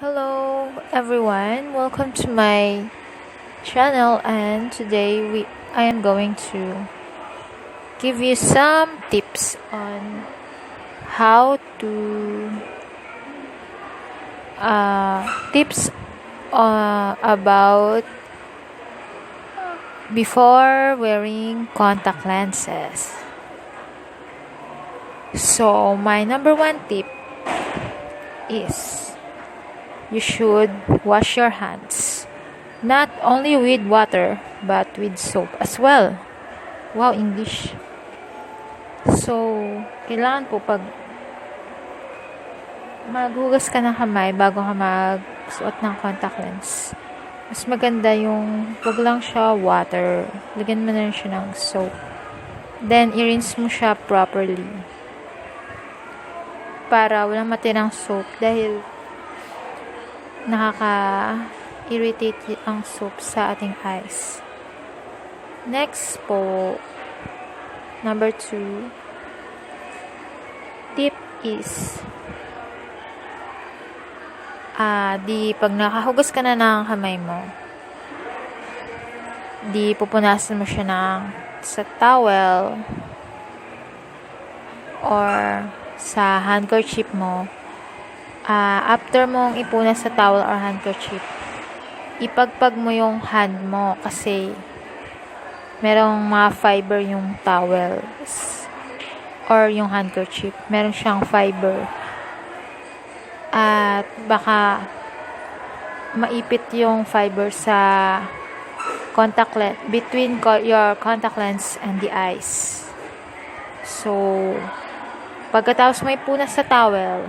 Hello everyone, welcome to my channel and today we I am going to give you some tips on how to uh, tips uh, about before wearing contact lenses. So my number one tip is you should wash your hands. Not only with water, but with soap as well. Wow, English. So, kailangan po pag maghugas ka ng kamay bago ka magsuot ng contact lens. Mas maganda yung wag lang siya water. Lagyan mo na rin siya ng soap. Then, i-rinse mo siya properly. Para walang matirang soap. Dahil nakaka-irritate ang soap sa ating eyes. Next po, number two, tip is, ah, di pag nakahugas ka na ng kamay mo, di pupunasan mo siya ng sa towel or sa handkerchief mo uh, after mong ipunas sa towel or handkerchief, ipagpag mo yung hand mo kasi merong mga fiber yung towels or yung handkerchief. Meron siyang fiber. At baka maipit yung fiber sa contact lens between your contact lens and the eyes. So, pagkatapos may punas sa towel,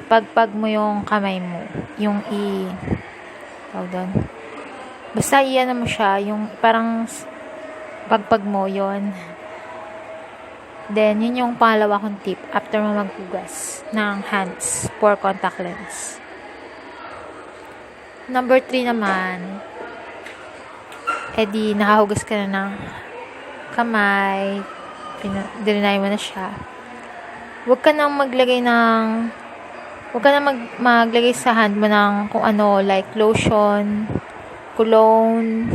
ipagpag mo yung kamay mo. Yung i... Tawag doon. Basta iyan mo siya. Yung parang pagpag mo yon Then, yun yung pangalawa kong tip after mo maghugas ng hands for contact lens. Number 3 naman, edi nakahugas ka na ng kamay, dininay mo na siya. Huwag ka nang maglagay ng Huwag ka na mag, maglagay sa hand mo ng kung ano, like lotion, cologne,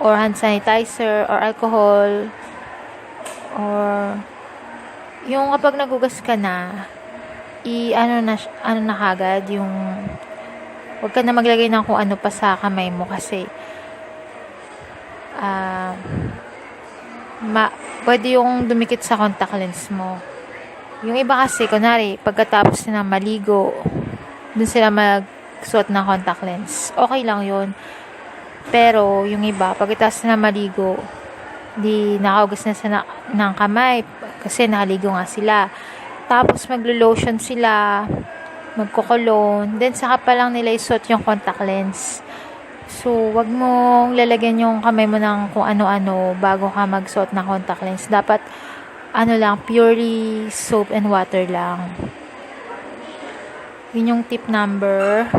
or hand sanitizer, or alcohol, or yung kapag nagugas ka na, i ano na ano na kagad yung huwag ka na maglagay ng kung ano pa sa kamay mo kasi uh, ma, pwede yung dumikit sa contact lens mo. Yung iba kasi, kunwari, pagkatapos na maligo, dun sila magsuot ng contact lens. Okay lang yun. Pero, yung iba, pagkatapos na maligo, di nakaugas na sila ng kamay kasi nakaligo nga sila. Tapos, maglo-lotion sila, magkukulon, then saka pa lang nila isuot yung contact lens. So, wag mong lalagyan yung kamay mo ng kung ano-ano bago ka magsuot ng contact lens. Dapat, ano lang, purely soap and water lang. Yun yung tip number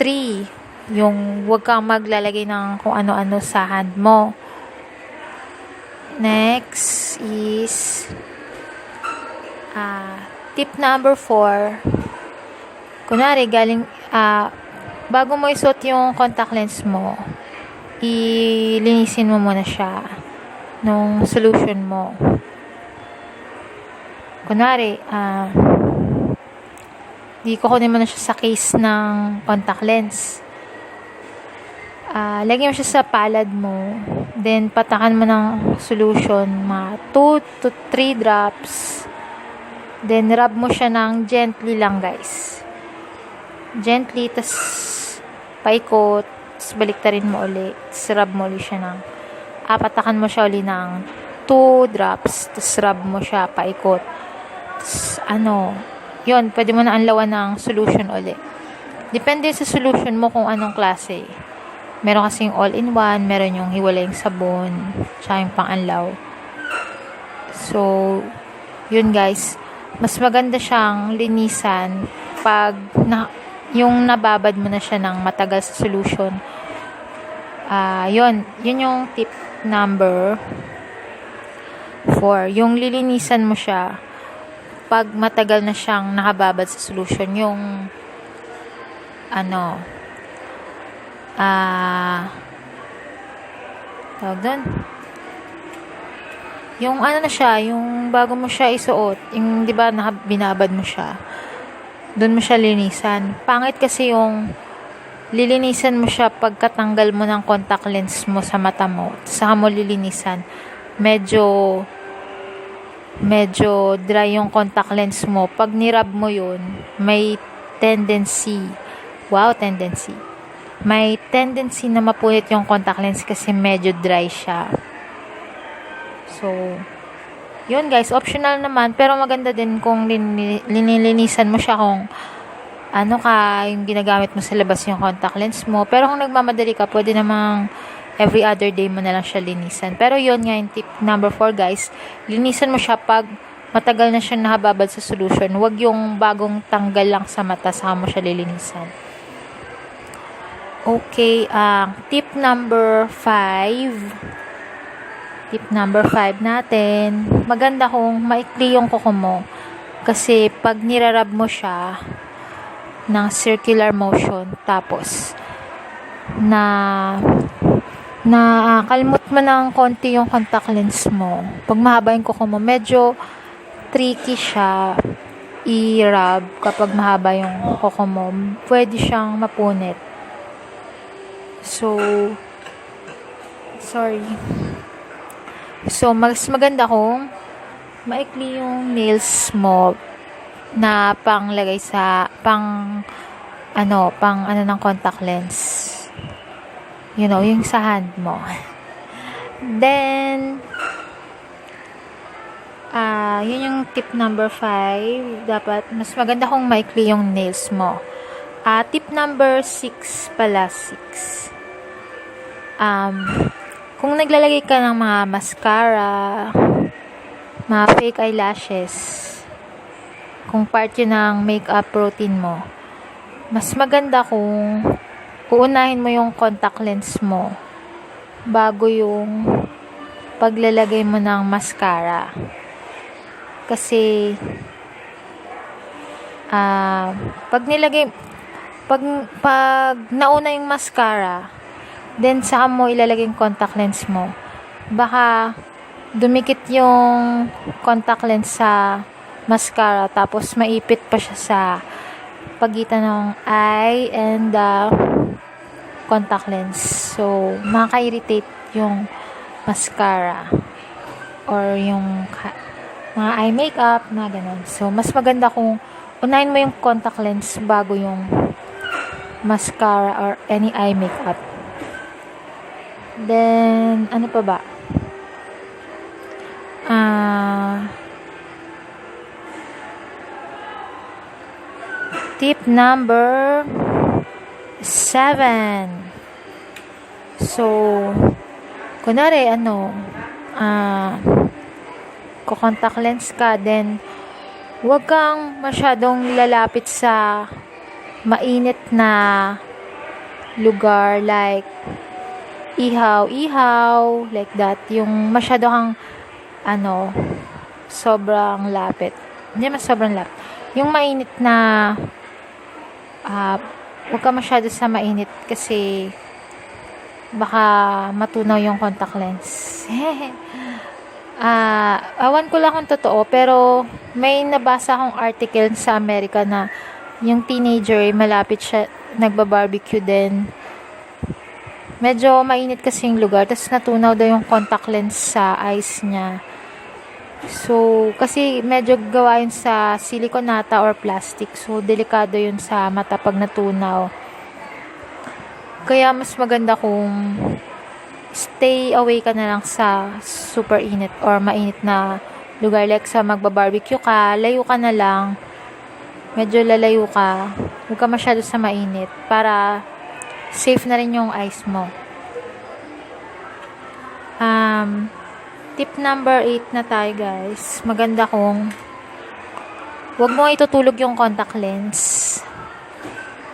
3. Yung huwag kang maglalagay ng kung ano-ano sa hand mo. Next is uh, tip number 4. Kunwari, galing, uh, bago mo isuot yung contact lens mo, ilinisin mo muna siya nung solution mo. Kunwari, ah, uh, di ko kunin mo na siya sa case ng contact lens. Uh, lagyan mo siya sa palad mo. Then, patakan mo ng solution, mga 2 to 3 drops. Then, rub mo siya ng gently lang, guys. Gently, tas paikot, tas baliktarin mo ulit. Tas rub mo ulit siya ng apatakan mo siya uli ng 2 drops, tapos rub mo siya paikot. Tapos, ano, yun, pwede mo na anlawan ng solution uli. Depende sa solution mo kung anong klase. Meron kasing all-in-one, meron yung hiwalayang sabon, tsaka yung pang-anlaw. So, yun guys, mas maganda siyang linisan pag na, yung nababad mo na siya ng matagal sa solution. Ah, uh, yun, yun yung tip number 4. Yung lilinisan mo siya pag matagal na siyang nakababad sa solution, yung ano, ah, tawag doon, yung ano na siya, yung bago mo siya isuot, yung di ba binabad mo siya, doon mo siya linisan. Pangit kasi yung lilinisan mo siya pagkatanggal mo ng contact lens mo sa mata mo. Saka mo lilinisan. Medyo medyo dry yung contact lens mo. Pag nirab mo yun, may tendency, wow, tendency. May tendency na mapunit yung contact lens kasi medyo dry siya. So, yun guys, optional naman, pero maganda din kung lini- linilinisan mo siya kung ano ka, yung ginagamit mo sa labas yung contact lens mo. Pero kung nagmamadali ka, pwede namang every other day mo na lang siya linisan. Pero yun nga yung tip number 4 guys, linisan mo siya pag matagal na siya nakababad sa solution. Huwag yung bagong tanggal lang sa mata, saka mo siya lilinisan. Okay, ang tip number 5. Tip number 5 natin. Maganda kung maikli yung kuko mo. Kasi pag nirarab mo siya ng circular motion, tapos na na ah, kalmot mo ng konti yung contact lens mo. Pag mahaba yung kuko mo, medyo tricky siya i-rub kapag mahaba yung kuko mo. Pwede siyang mapunit. So, sorry. So, mas maganda kung maikli yung nails mo na panglagay sa pang ano, pang ano ng contact lens. You know, yung sa hand mo. Then, ah, yun yung tip number 5. Dapat, mas maganda kung maikli yung nails mo. Ah, tip number 6 pala, 6. Um, kung naglalagay ka ng mga mascara, mga fake eyelashes, kung part yun ng makeup routine mo, mas maganda kung uunahin mo yung contact lens mo bago yung paglalagay mo ng mascara. Kasi, ah, pag nilagay, pag, pag nauna yung mascara, then saan mo ilalagay yung contact lens mo, baka dumikit yung contact lens sa mascara, tapos maipit pa siya sa pagitan ng eye and the contact lens. So, makaka-irritate yung mascara or yung mga eye makeup, mga ganun. So, mas maganda kung unahin mo yung contact lens bago yung mascara or any eye makeup. Then, ano pa ba? Tip number 7. So, kunwari, ano, ah, contact lens ka, then, huwag kang masyadong lalapit sa mainit na lugar, like, ihaw, ihaw, like that. Yung masyado kang, ano, sobrang lapit. Hindi mas sobrang lapit. Yung mainit na, ah, huwag ka masyado sa mainit kasi baka matunaw yung contact lens. Ah, awan ko lang kung totoo, pero may nabasa akong article sa Amerika na yung teenager, malapit siya, nagba-barbecue din. Medyo mainit kasi yung lugar, tapos natunaw daw yung contact lens sa eyes niya. So, kasi medyo gawa yun sa siliconata or plastic. So, delikado yun sa mata pag natunaw. Kaya mas maganda kung stay away ka na lang sa super init or mainit na lugar. Like sa magba-barbecue ka, layo ka na lang. Medyo lalayo ka. Huwag ka masyado sa mainit para safe na rin yung eyes mo. Um, tip number 8 na tayo guys. Maganda kung huwag mo itutulog yung contact lens.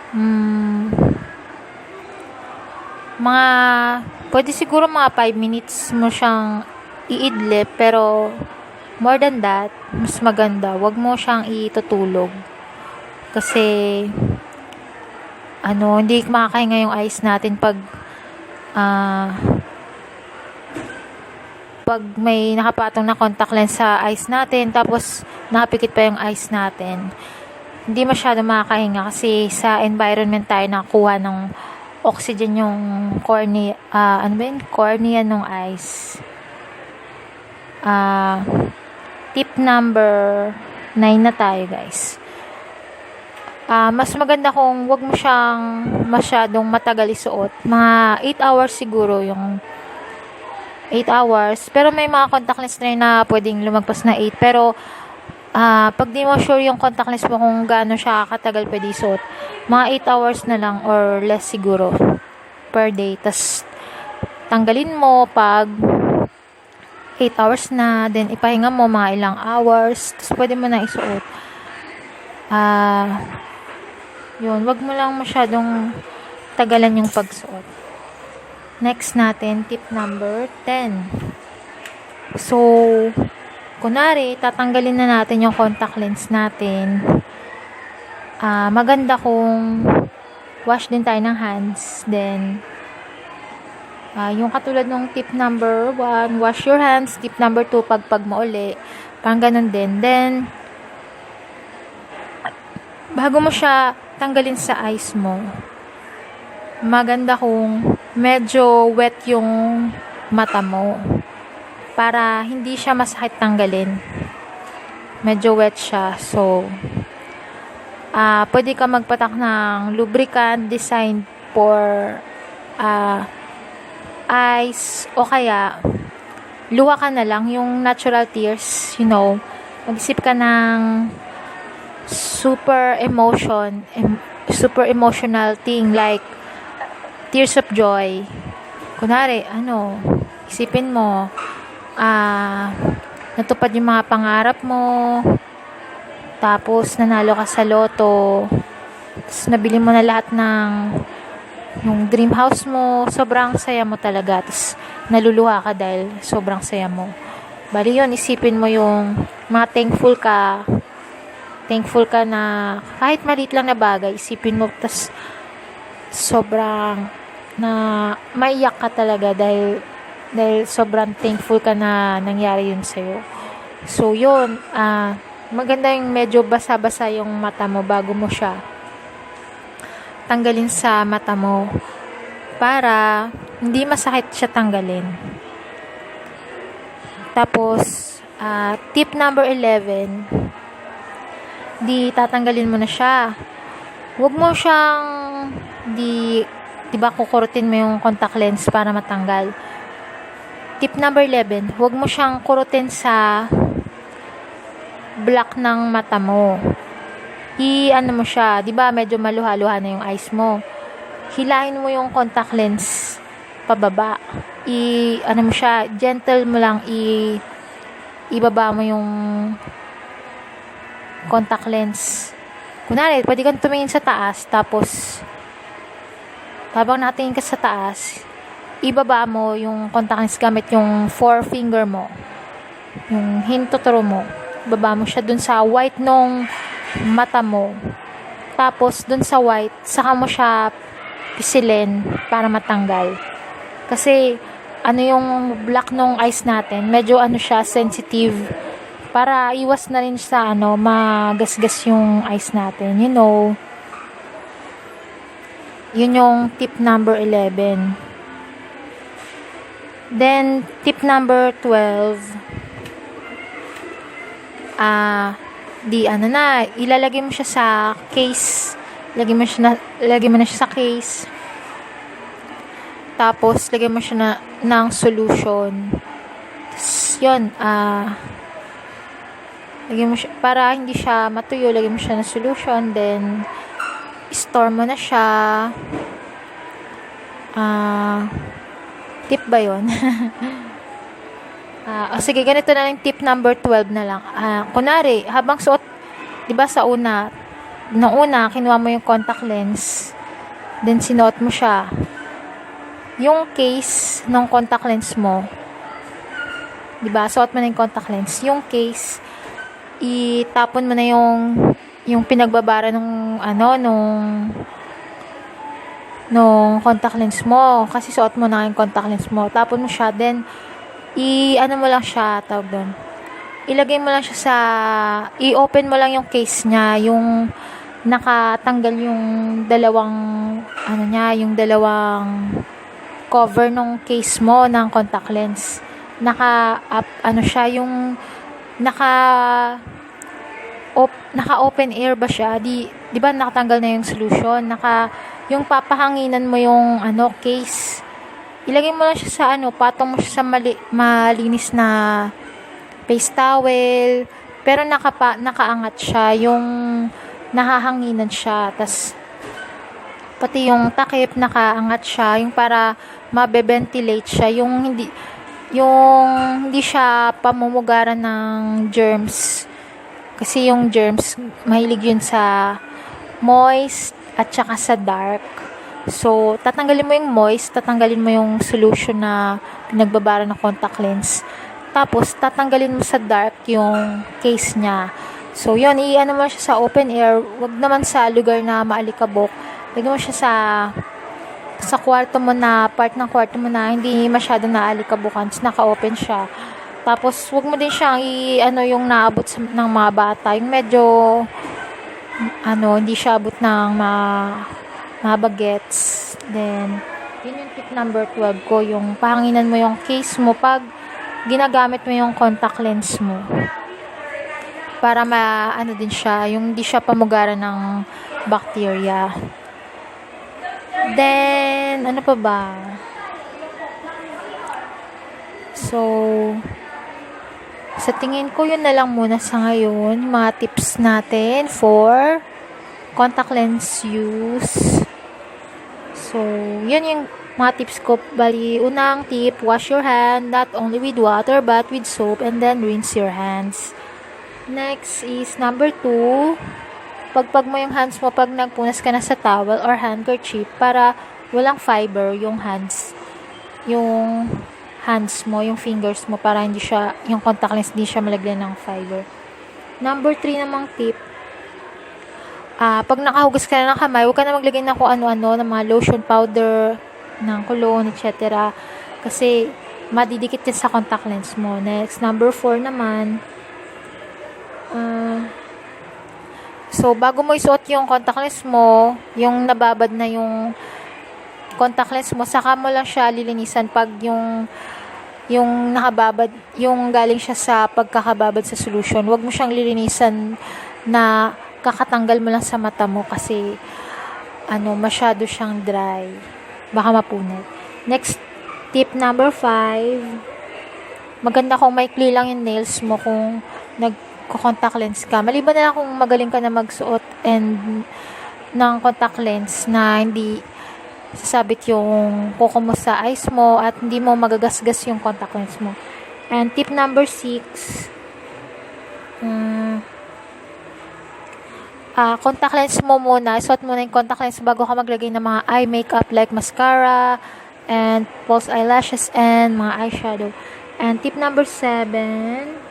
Hmm, mga, pwede siguro mga 5 minutes mo siyang iidlip, pero more than that, mas maganda, wag mo siyang itutulog. Kasi, ano, hindi makakahinga yung eyes natin pag, ah, pag may nakapatong na contact lens sa eyes natin, tapos nakapikit pa yung eyes natin. Hindi masyado makakahinga kasi sa environment tayo nakuha ng oxygen yung cornea, ah, ano ba yun? Cornea ng eyes. Ah, tip number 9 na tayo, guys. Ah, mas maganda kung wag mo siyang masyadong matagal isuot. Mga 8 hours siguro yung 8 hours. Pero may mga contact lens na na pwedeng lumagpas na 8. Pero, ah, pag di mo sure yung contact lens mo kung gaano siya katagal pwede isuot, mga 8 hours na lang or less siguro per day. Tapos, tanggalin mo pag 8 hours na, then ipahinga mo mga ilang hours, tapos pwede mo na isuot. Ah, yun, wag mo lang masyadong tagalan yung pagsuot. Next natin, tip number 10. So, kunari, tatanggalin na natin yung contact lens natin. Ah, maganda kung wash din tayo ng hands. Then, ah, yung katulad ng tip number 1, wash your hands. Tip number 2, pagpag mo uli. Parang ganun din. Then, bago mo siya tanggalin sa eyes mo, maganda kung medyo wet yung mata mo para hindi siya masakit tanggalin. Medyo wet siya. So, ah pwede ka magpatak ng lubricant designed for ah eyes o kaya luha ka na lang yung natural tears, you know. Mag-isip ka ng super emotion, em- super emotional thing like tears of joy. Kunwari, ano, isipin mo, ah, natupad yung mga pangarap mo, tapos nanalo ka sa loto, tapos nabili mo na lahat ng yung dream house mo, sobrang saya mo talaga. Tapos naluluha ka dahil sobrang saya mo. Bali yun, isipin mo yung mga thankful ka, thankful ka na kahit maliit lang na bagay, isipin mo, tas sobrang na maiyak ka talaga dahil dahil sobrang thankful ka na nangyari yun sa'yo. So, yun, ah, maganda yung medyo basa-basa yung mata mo bago mo siya tanggalin sa mata mo para hindi masakit siya tanggalin. Tapos, ah, tip number 11, di tatanggalin mo na siya. Huwag mo siyang di, di ba kukurutin mo yung contact lens para matanggal. Tip number 11, huwag mo siyang kurutin sa black ng mata mo. I, ano mo siya, di ba medyo maluha-luha na yung eyes mo. Hilahin mo yung contact lens pababa. I, ano mo siya, gentle mo lang, i, ibaba mo yung contact lens. Kunwari, pwede kang tumingin sa taas, tapos, habang natingin ka sa taas, ibaba mo yung contact lens gamit yung forefinger mo. Yung hintuturo mo. Ibaba mo siya dun sa white nung mata mo. Tapos, dun sa white, saka mo siya pisilin para matanggal. Kasi, ano yung black nung eyes natin, medyo ano siya, sensitive. Para iwas na rin sa ano, magasgas yung eyes natin. You know, yun yung tip number 11. Then, tip number 12, ah, di ano na, ilalagay mo siya sa case. Lagay mo siya na, lagay mo na siya sa case. Tapos, lagay mo siya na, ng solution. Tapos, yun, ah, lagay mo siya, para hindi siya matuyo, lagay mo siya ng solution. Then, store mo na siya. Ah, tip ba yun? Ah, oh, sige, ganito na lang tip number 12 na lang. Ah, kunari, habang suot, 'di ba sa una, nung una kinuha mo yung contact lens, then sinuot mo siya. Yung case ng contact lens mo, 'di ba? Suot mo na yung contact lens. Yung case, itapon mo na yung yung pinagbabara nung ano nung nung contact lens mo. Kasi suot mo na yung contact lens mo. Tapon mo siya then i ano mo lang siya tawag doon. Ilagay mo lang siya sa i-open mo lang yung case niya yung nakatanggal yung dalawang ano niya yung dalawang cover nung case mo ng contact lens. Naka up, ano siya yung naka op, naka open air ba siya? Di di ba nakatanggal na yung solution? Naka yung papahanginan mo yung ano case. Ilagay mo lang siya sa ano patong mo siya sa mali, malinis na face towel. Pero nakapa, nakaangat siya. Yung nahahanginan siya. Tas pati yung takip nakaangat siya. Yung para mabe-ventilate siya. Yung hindi yung hindi siya pamumugaran ng germs kasi yung germs mahilig yun sa moist at saka sa dark. So tatanggalin mo yung moist tatanggalin mo yung solution na pinagbabara ng contact lens. Tapos tatanggalin mo sa dark yung case niya. So yun i-ano mo siya sa open air. Wag naman sa lugar na maalikabok. Lagyan mo siya sa sa kwarto mo na, part ng kwarto mo na hindi masyado naalikabukan, tapos naka-open siya. Tapos, wag mo din siyang i, ano, yung naabot sa, ng mga bata. Yung medyo, ano, hindi siya abot ng mga, mga. Then, yun yung tip number 12 ko, yung pahanginan mo yung case mo pag ginagamit mo yung contact lens mo. Para ma, ano din siya, yung hindi siya pamugaran ng bacteria. Then, ano pa ba? So, sa tingin ko yun na lang muna sa ngayon. Mga tips natin for contact lens use. So, yun yung mga tips ko. Bali, unang tip, wash your hand not only with water but with soap and then rinse your hands. Next is number two, pagpag mo yung hands mo pag nagpunas ka na sa towel or handkerchief para walang fiber yung hands yung hands mo, yung fingers mo para hindi siya, yung contact lens hindi siya malagyan ng fiber. Number 3 namang tip, ah pag nakahugas ka na ng kamay, huwag ka na maglagay ng kung ano-ano, ng mga lotion powder, ng cologne, etc. Kasi, madidikit yan sa contact lens mo. Next, number 4 naman, ah, So, bago mo isuot yung contact lens mo, yung nababad na yung contact lens mo, saka mo lang siya lilinisan pag yung yung nakababad, yung galing siya sa pagkakababad sa solution. Huwag mo siyang lilinisan na kakatanggal mo lang sa mata mo kasi ano, masyado siyang dry. Baka mapunit. Next tip number 5. Maganda kung maikli lang yung nails mo kung nag contact lens ka. Maliban na lang kung magaling ka na magsuot and ng contact lens na hindi sasabit yung kuko mo eyes mo at hindi mo magagasgas yung contact lens mo. And tip number 6, um, ah, contact lens mo muna. Suot muna yung contact lens bago ka maglagay ng mga eye makeup like mascara and false eyelashes and mga eyeshadow. And tip number 7,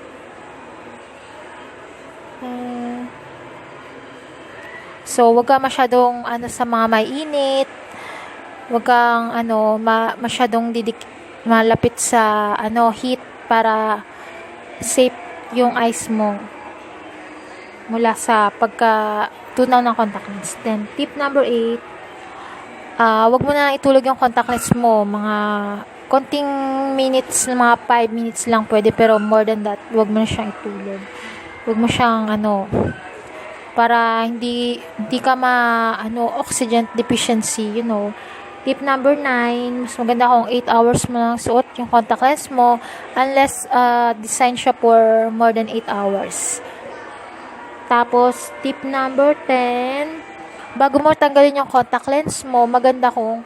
So, wag ka masyadong ano sa mga mainit. Wag kang ano ma, masyadong didik malapit sa ano heat para safe yung eyes mo mula sa pagka tunaw ng contact lens. Then, tip number 8, uh, wag mo na itulog yung contact lens mo. Mga konting minutes, mga 5 minutes lang pwede, pero more than that, wag mo na siyang itulog. Wag mo siyang, ano, para hindi hindi ka ma ano oxygen deficiency you know tip number 9 mas maganda kung 8 hours mo lang suot yung contact lens mo unless uh, design siya for more than 8 hours. Tapos tip number 10 bago mo tanggalin yung contact lens mo maganda kung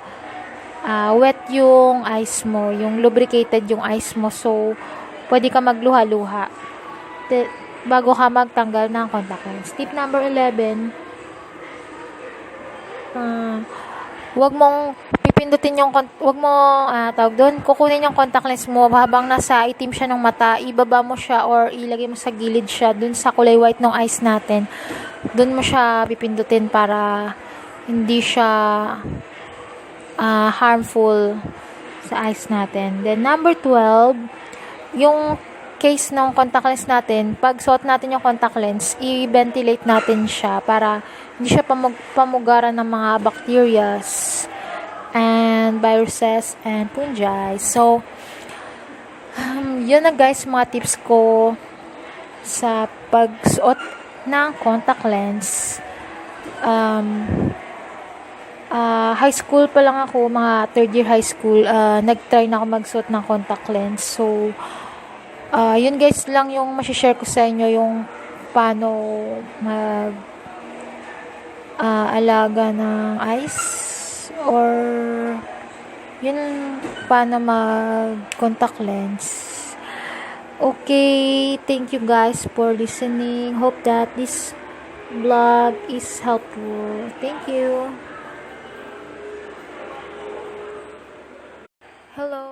uh, wet yung eyes mo yung lubricated yung eyes mo. So pwede ka magluha-luha. Bago ka magtanggal ng contact lens. Tip number 11, uh, huwag mong pipindutin yung, wag mo, ah, tawag doon, kukunin yung contact lens mo habang nasa itim siya ng mata, ibaba mo siya or ilagay mo sa gilid siya dun sa kulay white ng eyes natin. Dun mo siya pipindutin para hindi siya ah, harmful sa eyes natin. Then, number 12, yung case ng contact lens natin, pag suot natin yung contact lens, i-ventilate natin siya para hindi siya pamug- pamugaran ng mga bacterias and viruses and fungi. So, um, yun na guys mga tips ko sa pagsuot ng contact lens. Um, ah, high school pa lang ako, mga third year high school, ah, nag-try na ako magsuot ng contact lens. So, ah, yun guys lang yung masishare ko sa inyo yung paano mag ah, alaga ng eyes or yun paano mag contact lens. Okay, thank you guys for listening. Hope that this vlog is helpful. Thank you. Hello.